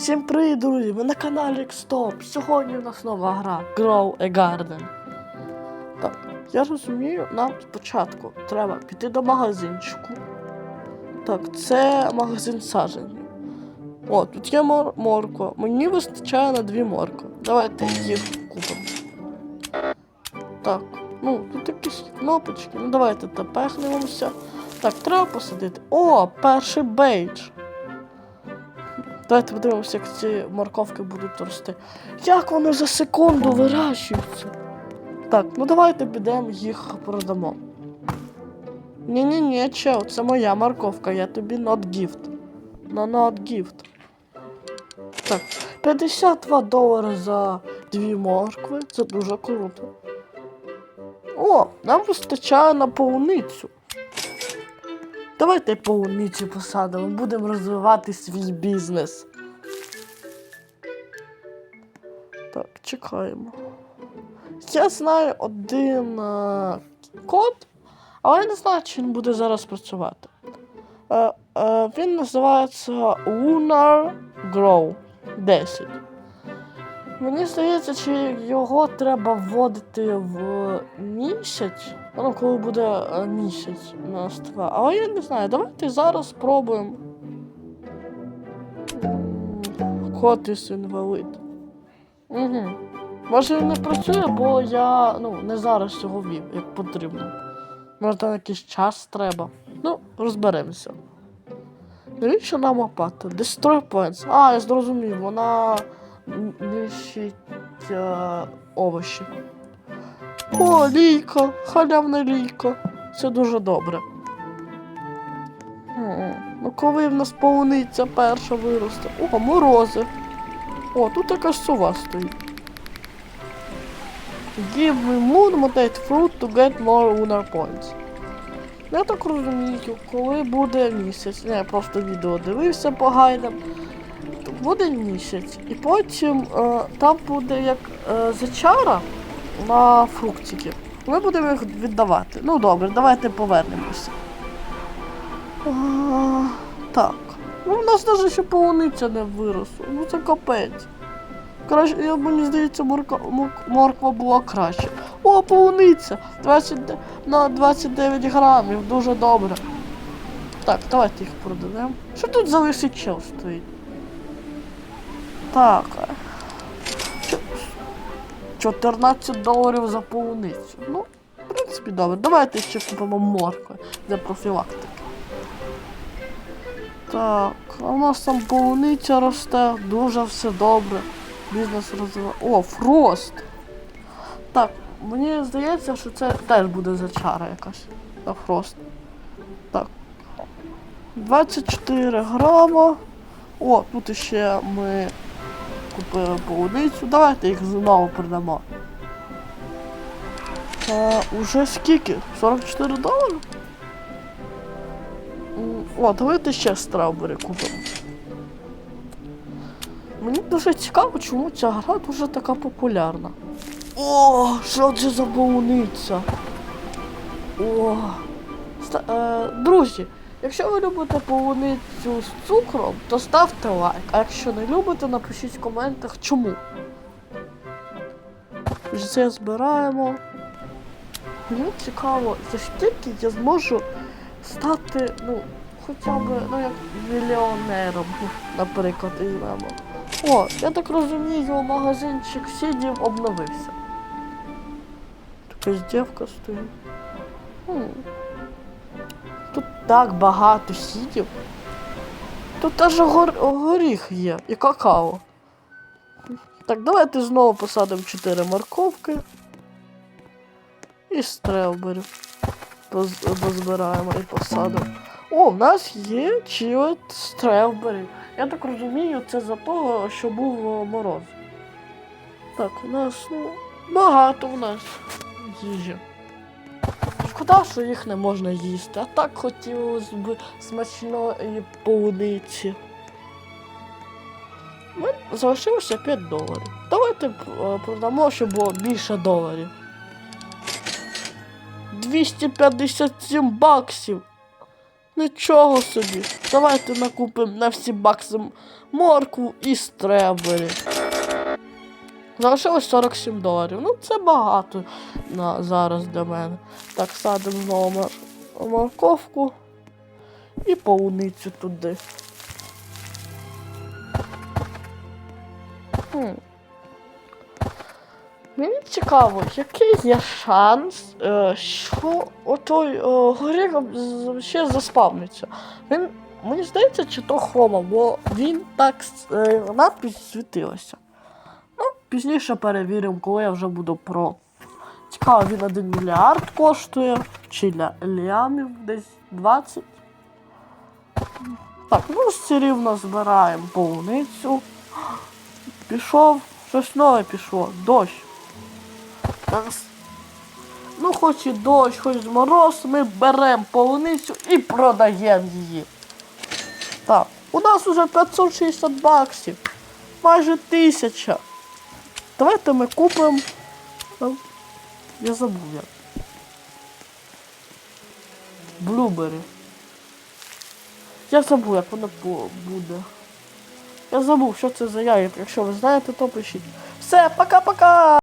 Всім привіт, друзі! Ви на каналі Stoп. Сьогодні у нас нова гра Grow a Garden. Так, я розумію, нам спочатку треба піти до магазинчику. Так, це магазин саджанців. О, тут є мор морква. Мені вистачає на дві моркви. Давайте їх купимо. Так, ну, тут якісь кнопочки. Ну давайте тепехнемося. Так, треба посадити. О, перший бейдж. Давайте подивимося, як ці морковки будуть рости. Як вони за секунду вирощуються? Так, ну давайте підемо їх продамо. Ні-ні-ні, чел, це моя морковка, я тобі not gift. На not gift. Так, 52 долари за дві моркви, це дуже круто. О, нам вистачає на полуницю. Давайте полуницю посадимо, будемо розвивати свій бізнес. Так, чекаємо. Я знаю один е, код, але я не знаю, чи він буде зараз працювати. Е, е, він називається Lunar Grow 10. Мені здається, чи його треба вводити в місяць, ну, коли буде місяць наства. Але я не знаю, давайте зараз спробуємо. Із інвалид. Угу. Може він не працює, бо я ну, не зараз цього вів, як потрібно. Може там якийсь час треба. Ну, розберемося. Навіщо нам лопата? Destroy plants. А, я зрозумів, вона нищить е, овочі. О, лійка, халявна лійка. Це дуже добре. Ну, коли в нас полуниця перша виросте. О, морози. О, тут якась сова стоїть. Give me moon mutate fruit to get more lunar points. Я так розумію, коли буде місяць. Не, я просто відео дивився по гайдам. Буде місяць. І потім е, там буде як е, зачара на фруктики. Ми будемо їх віддавати. Ну добре, давайте повернемося. А, так. Ну, у нас навіть ще полуниця не виросла. Ну це капець. Краще, я, мені здається, морка, морк- морква була краще. О, полуниця! 20, на 29 грамів, дуже добре. Так, давайте їх продаємо. Що тут за лисий чел стоїть? Так. Е, чо- 14 доларів за полуницю. Ну, в принципі, добре. Давайте ще купимо моркви для профілактики. Так, а у нас там полуниця росте, дуже все добре. Бізнес розвиває. О, фрост! Так, мені здається, що це теж буде зачара якась. На фрост. Так. 24 грама. О, тут ще ми купили полуницю. Давайте їх знову продамо. А, уже скільки? 44 долари? О, давайте ще страубери купимо. Мені дуже цікаво, чому ця гра дуже така популярна. О, що це за полуниця? О. Ста- е, друзі, якщо ви любите полуницю з цукром, то ставте лайк. А якщо не любите, напишіть в коментах чому. Це збираємо. Мені цікаво, за скільки я зможу стати, ну, хоча б, ну як мільйонером, наприклад, візьмемо. О, я так розумію, магазинчик сідів обновився. Якась дівка стоїть. Так багато сідів. Тут аж гор... горіх є і какао. Так, давайте знову посадимо 4 морковки. І стрелберів. Позбираємо і посадимо. О, в нас є чілет стрелберів. Я так розумію, це за того, що був мороз. Так, у нас ну, багато в нас їжі. Шкода, що їх не можна їсти, а так хотілося б смачної полуниці. Ми залишилося 5 доларів. Давайте е, продамо, щоб було більше доларів. 257 баксів. Нічого собі. Давайте накупимо на всі бакси моркву і стребері. Залишилось 47 доларів. Ну це багато на зараз для мене. Так, садимо знову морковку і полуницю туди. Хм. Мені цікаво, який є шанс, е, що отой е, горіх ще заспавниться. Він, мені здається, чи то хрома, бо він так е, надпись світилася. Пізніше перевіримо, коли я вже буду про. Цікаво, він 1 мільярд коштує, чи ля лямів десь 20. Так, ну все рівно збираємо полуницю. Пішов, щось нове пішло, дощ. Зараз. Ну, хоч і дощ, хоч мороз, ми беремо полуницю і продаємо її. Так, у нас уже 560 баксів. Майже тисяча. Давайте ми купимо. Я забув як. Блюбери. Я забув, як воно бу- буде. Я забув, що це за яйця. Якщо ви знаєте, то пишіть. Все, пока-пока!